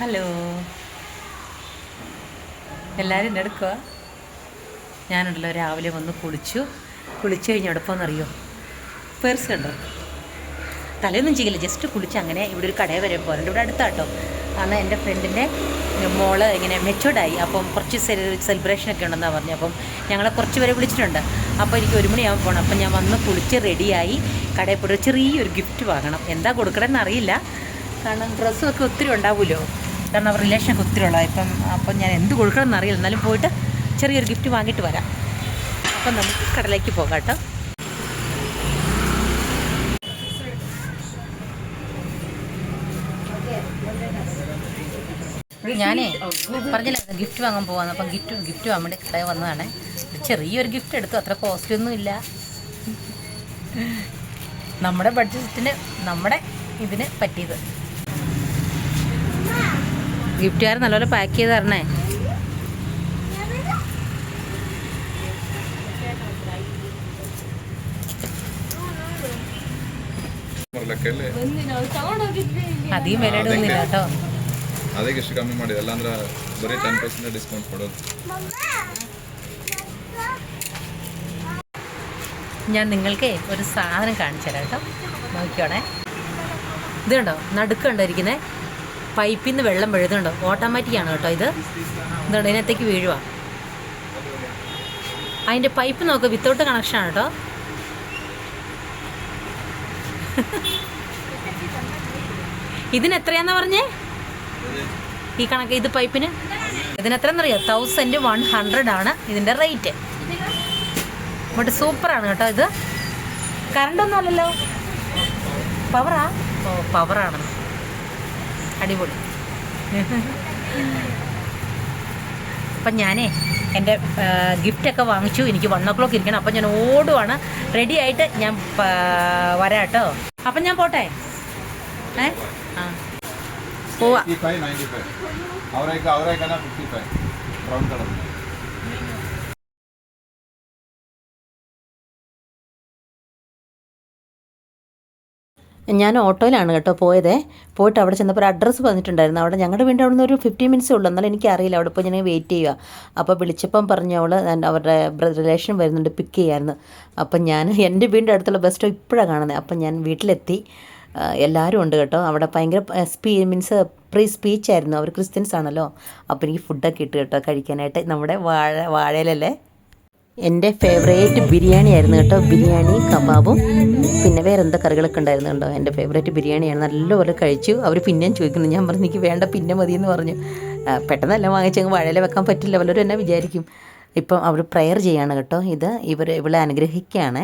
Hello എല്ലാവരും എടുക്കുക ഞാനുണ്ടല്ലോ രാവിലെ വന്ന് കുളിച്ചു. കുളിച്ച് കഴിഞ്ഞ് എവിടെ പോകുന്നറിയോ പേഴ്സ് കണ്ടോ? തലയൊന്നും ചെയ്യില്ല ജസ്റ്റ് കുളിച്ച് അങ്ങനെ ഇവിടെ ഒരു കടയിൽ വരെ പോകാറുണ്ട് ഇവിടെ അടുത്താട്ടോ. കാരണം എന്റെ ഫ്രണ്ടിന്റെ മോൾ ഇങ്ങനെ മെച്ചോർഡായി അപ്പം കുറച്ച് സെലിബ്രേഷനൊക്കെ ഉണ്ടെന്നാണ് പറഞ്ഞു അപ്പം ഞങ്ങളെ കുറച്ച് പേരെ വിളിച്ചിട്ടുണ്ട്. അപ്പോൾ എനിക്ക് ഒരു മണിയാകുമ്പോൾ പോകണം അപ്പം ഞാൻ വന്ന് കുളിച്ച് റെഡിയായി കടയിൽ പോയിട്ട് ചെറിയൊരു ഗിഫ്റ്റ് വാങ്ങണം. എന്താ കൊടുക്കണമെന്ന് അറിയില്ല. കാരണം ഡ്രസ്സൊക്കെ ഒത്തിരി ഉണ്ടാവുമല്ലോ. കാരണം അവർ റിലേഷനൊക്കെ ഒത്തിരി ഉള്ളത് ഇപ്പം അപ്പം ഞാൻ എന്ത് കൊടുക്കണം എന്നറിയില്ല എന്നാലും പോയിട്ട് ചെറിയൊരു ഗിഫ്റ്റ് വാങ്ങിയിട്ട് വരാം. അപ്പം നമുക്ക് കടലേക്ക് പോകാം കേട്ടോ. ഞാനേ പറഞ്ഞില്ല ഗിഫ്റ്റ് വാങ്ങാൻ പോവാന്ന്. അപ്പം ഗിഫ്റ്റ് ഗിഫ്റ്റ് വാങ്ങാൻ വേണ്ടി കടയിൽ വന്നതാണ്. ചെറിയൊരു ഗിഫ്റ്റ് എടുത്തു. അത്ര കോസ്റ്റ് ഒന്നും ഇല്ല. നമ്മുടെ ബഡ്ജറ്റിന് നമ്മുടെ ഇതിന് പറ്റിയത്. ഗിഫ്റ്റുകാർ നല്ലപോലെ പാക്ക് ചെയ്ത് തരണേ ಬರ್ಲಕ್ಕಲ್ಲಿ അധികം വില ഇടുന്നില്ല കേട്ടോ ಅದಕ್ಕೆ ಇಷ್ಟು ಕಮ್ಮಿ ಮಾಡಿದೆ ಅಲ್ಲಾಂದ್ರೆ ಬರೀ ಟೆನ್ ಪರ್ಸೆಂಟ್ ಡಿಸ್ಕೌಂಟ್ ಕೊಡೋದು ഞാൻ നിങ്ങൾക്ക് ഒരു സാധനം കാണിച്ചു തരാം കേട്ടോ നോക്കിയോണേ ഇത് കണ്ടോ നടുക്കുണ്ടോ ഇരിക്കുന്നത് പൈപ്പിൽ നിന്ന് വെള്ളം വീഴുന്നുണ്ടോ ഓട്ടോമാറ്റിക് ആണ് കേട്ടോ ഇത്. എന്താണ് ഇതിനകത്തേക്ക് വീഴുക അതിന്റെ പൈപ്പ് നോക്ക് വിത്തൗട്ട് കണക്ഷനാണ് കേട്ടോ. ഇതിന് എത്രയാന്നാ പറഞ്ഞേ? ഈ കണക്ക് ഇത് പൈപ്പിന്? ഇതിന് എത്രയെന്നറിയോ? തൗസൻഡ് വൺ ഹൺഡ്രഡ് ആണ് ഇതിന്റെ റേറ്റ് ബട്ട് സൂപ്പറാണ് കേട്ടോ ഇത്. കറണ്ടൊന്നും അല്ലല്ലോ. പവറാ ഓ പവറാണ് അടിപൊളി. അപ്പം ഞാനേ എന്റെ ഗിഫ്റ്റൊക്കെ വാങ്ങിച്ചു. എനിക്ക് വൺ ഓ ക്ലോക്ക് ഇരിക്കണം. അപ്പം ഞാൻ ഓടുവാണ്. റെഡി ആയിട്ട് ഞാൻ വരാട്ടോ അപ്പം ഞാൻ പോട്ടെ? ഏ? ആ. പോവാ. ഞാൻ ഓട്ടോയിലാണ് കേട്ടോ പോയത്. പോയിട്ട് അവിടെ ചെന്നപ്പോൾ ഒരു അഡ്രസ്സ് പറഞ്ഞിട്ടുണ്ടായിരുന്നു അവിടെ ഞങ്ങളുടെ വീണ്ടും അവിടെ നിന്ന് ഒരു ഫിഫ്റ്റി മിനിറ്റ്സേ ഉള്ളൂ. എന്നാലും എനിക്കറിയില്ല. അവിടെ പോയി ഞാൻ വെയിറ്റ് ചെയ്യുക. അപ്പോൾ വിളിച്ചപ്പം പറഞ്ഞു അവൾ അവരുടെ റിലേഷൻ വരുന്നുണ്ട്. പിക്ക് ചെയ്യായിരുന്നു അപ്പം ഞാൻ എന്റെ വീടിന്റെ അടുത്തുള്ള ബസ് സ്റ്റോപ്പ് ഇപ്പോഴാണ് കാണുന്നത്. അപ്പം ഞാൻ വീട്ടിലെത്തി. എല്ലാവരും ഉണ്ട് കേട്ടോ. അവിടെ ഭയങ്കര സ്പീ മീൻസ് പ്രീ സ്പീച്ച് ആയിരുന്നു. അവർ ക്രിസ്ത്യൻസ് ആണല്ലോ. അപ്പോൾ എനിക്ക് ഫുഡൊക്കെ ഇട്ട് കേട്ടോ കഴിക്കാനായിട്ട്. നമ്മുടെ വാഴ വാഴയിലല്ലേ? എൻ്റെ ഫേവറേറ്റ് ബിരിയാണി ആയിരുന്നു കേട്ടോ ബിരിയാണി കബാബും പിന്നെ വേറെ എന്താ കറികളൊക്കെ ഉണ്ടായിരുന്നു കേട്ടോ എൻ്റെ ഫേവറേറ്റ് ബിരിയാണിയാണ് നല്ലപോലെ കഴിച്ചു അവർ പിന്നെയും ചോദിക്കുന്നു ഞാൻ പറഞ്ഞു എനിക്ക് വേണ്ട പിന്നെ മതി എന്ന് പറഞ്ഞു ആ, പെട്ടെന്നല്ല വാങ്ങിച്ചങ്ങ് വാഴയില വെക്കാൻ പറ്റില്ല വല്ലവരും എന്നെ വിചാരിക്കും ഇപ്പം അവർ പ്രെയർ ചെയ്യാണ് കേട്ടോ ഇത് ഇവർ ഇവളെ അനുഗ്രഹിക്കുകയാണ്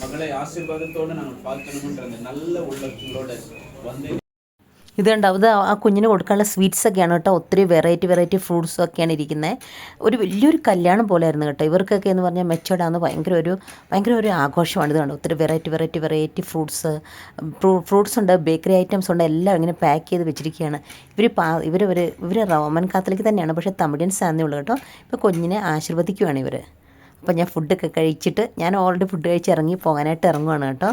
மகளை ஆசீர்வாதத்தோடு நாங்கள் பார்க்கணுன்ற அந்த நல்ல உள்ளங்களோட வந்து ഇത് കണ്ടോ അത് ആ കുഞ്ഞിന് കൊടുക്കാനുള്ള സ്വീറ്റ്സ് ഒക്കെയാണ് കേട്ടോ. ഒത്തിരി വെറൈറ്റി വെറൈറ്റി ഫ്രൂട്ട്സും ഒക്കെയാണ് ഇരിക്കുന്നത് ഒരു വലിയൊരു കല്യാണം പോലെയായിരുന്നു കേട്ടോ. ഇവർക്കൊക്കെ എന്ന് പറഞ്ഞാൽ മെച്ചോടാന്ന് ഭയങ്കര ഒരു ഭയങ്കര ഒരു ആഘോഷമാണ് ഇത് കണ്ടോ. ഒത്തിരി variety variety variety fruits fruits ഉണ്ട് ബേക്കറി ഐറ്റംസ് ഉണ്ട് എല്ലാം ഇങ്ങനെ പാക്ക് ചെയ്ത് വെച്ചിരിക്കുകയാണ് ഇവർ പാ ഇവർ ഇവർ റോമൻ കാത്തലിക്ക് തന്നെയാണ്. പക്ഷേ തമിഴിയൻസ് ആണെന്നേ ഉള്ളൂ കേട്ടോ. ഇപ്പോൾ കുഞ്ഞിനെ ആശീർവദിക്കുവാണ് ഇവർ അപ്പോൾ ഞാൻ ഫുഡൊക്കെ കഴിച്ചിട്ട് ഞാൻ ഓൾറെഡി ഫുഡ് കഴിച്ച് ഇറങ്ങി പോകാനായിട്ട് ഇറങ്ങുവാണ് കേട്ടോ.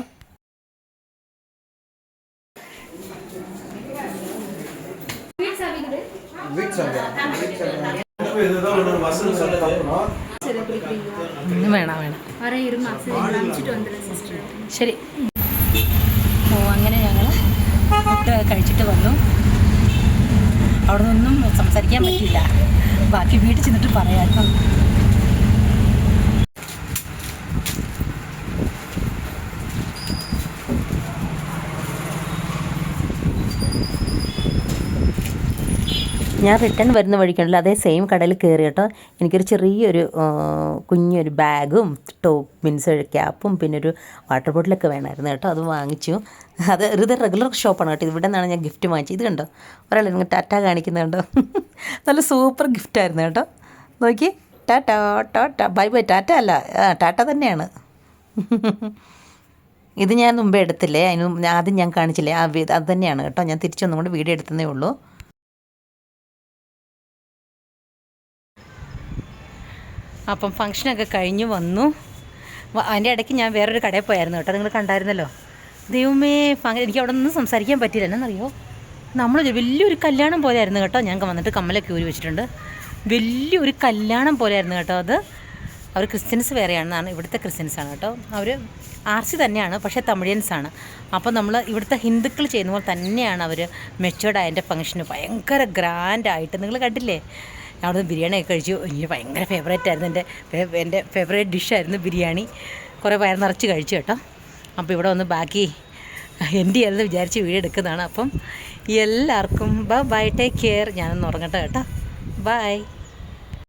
ശരി. ഓ അങ്ങനെ ഞങ്ങൾ ഫുഡ് കഴിച്ചിട്ട് വന്നു. അവിടെ നിന്നൊന്നും സംസാരിക്കാൻ പറ്റില്ല ബാക്കി വീട്ടിൽ ചെന്നിട്ട് പറയാം. ഞാൻ റിട്ടേൺ വരുന്ന വഴിക്കുണ്ടല്ലോ അതേ സെയിം കടയിൽ കയറി കേട്ടോ. എനിക്കൊരു ചെറിയൊരു കുഞ്ഞൊരു ബാഗും ടോപ്പ് മീൻസ് ക്യാപ്പും പിന്നെ ഒരു വാട്ടർ ബോട്ടിലൊക്കെ വേണമായിരുന്നു കേട്ടോ. അത് വാങ്ങിച്ചു. അത് ഇത് റെഗുലർ ഷോപ്പാണ് കേട്ടോ. ഇവിടെ നിന്നാണ് ഞാൻ ഗിഫ്റ്റ് വാങ്ങിച്ചത്. ഇത് കണ്ടോ? ഒരാൾ നിങ്ങൾ ടാറ്റ കാണിക്കുന്നത് കണ്ടോ? നല്ല സൂപ്പർ ഗിഫ്റ്റായിരുന്നു കേട്ടോ. നോക്കി. Tata tata. Bye bye tata അല്ല ടാറ്റ തന്നെയാണ്. ഇത് ഞാൻ മുമ്പേ എടുത്തില്ലേ? അതിന് ആദ്യം ഞാൻ കാണിച്ചില്ലേ? അത് തന്നെയാണ് കേട്ടോ. ഞാൻ തിരിച്ചൊന്നും കൂടെ വീഡിയോ എടുത്തതേ ഉള്ളൂ. അപ്പം ഫങ്ഷനൊക്കെ കഴിഞ്ഞ് വന്നു. അതിന്റെ ഇടയ്ക്ക് ഞാൻ വേറൊരു കടയിൽ പോയായിരുന്നു കേട്ടോ. നിങ്ങൾ കണ്ടായിരുന്നല്ലോ. ദൈവമേ ഭയങ്കര എനിക്ക് അവിടെ നിന്ന് സംസാരിക്കാൻ പറ്റിയില്ല. എന്നറിയോ നമ്മൾ വലിയൊരു കല്യാണം പോലെയായിരുന്നു കേട്ടോ. ഞങ്ങൾക്ക് വന്നിട്ട് കമ്മലൊക്കെ ഊരി വെച്ചിട്ടുണ്ട്. വലിയൊരു കല്യാണം പോലെയായിരുന്നു കേട്ടോ അത്. അവർ ക്രിസ്ത്യൻസ് വേറെയാണെന്നാണ് ഇവിടുത്തെ ക്രിസ്ത്യൻസാണ് കേട്ടോ. അവർ ആർ സി തന്നെയാണ് പക്ഷേ തമിഴിയൻസാണ്. അപ്പോൾ നമ്മൾ ഇവിടുത്തെ ഹിന്ദുക്കൾ ചെയ്യുന്ന പോലെ തന്നെയാണ് അവർ മെച്ചുവേർഡ് അതിന്റെ ഫംഗ്ഷന്. ഭയങ്കര ഗ്രാൻഡായിട്ട്. നിങ്ങൾ കണ്ടില്ലേ? അവിടെ നിന്ന് ബിരിയാണിയൊക്കെ കഴിച്ചു. എനിക്ക് ഭയങ്കര ഫേവറേറ്റ് ആയിരുന്നു എന്റെ എന്റെ ഫേവറേറ്റ് ഡിഷായിരുന്നു ബിരിയാണി. കുറേ വയർ നിറച്ച് കഴിച്ചു കേട്ടോ. അപ്പോൾ ഇവിടെ വന്ന് ബാക്കി എന്റെ ചെയ്യാമെന്ന് വിചാരിച്ച് വീഡിയോ എടുക്കുന്നതാണ്. അപ്പം എല്ലാവർക്കും ബൈ ബൈ ടേക്ക് കെയർ ഞാനൊന്ന് ഉറങ്ങട്ടെ കേട്ടോ. ബൈ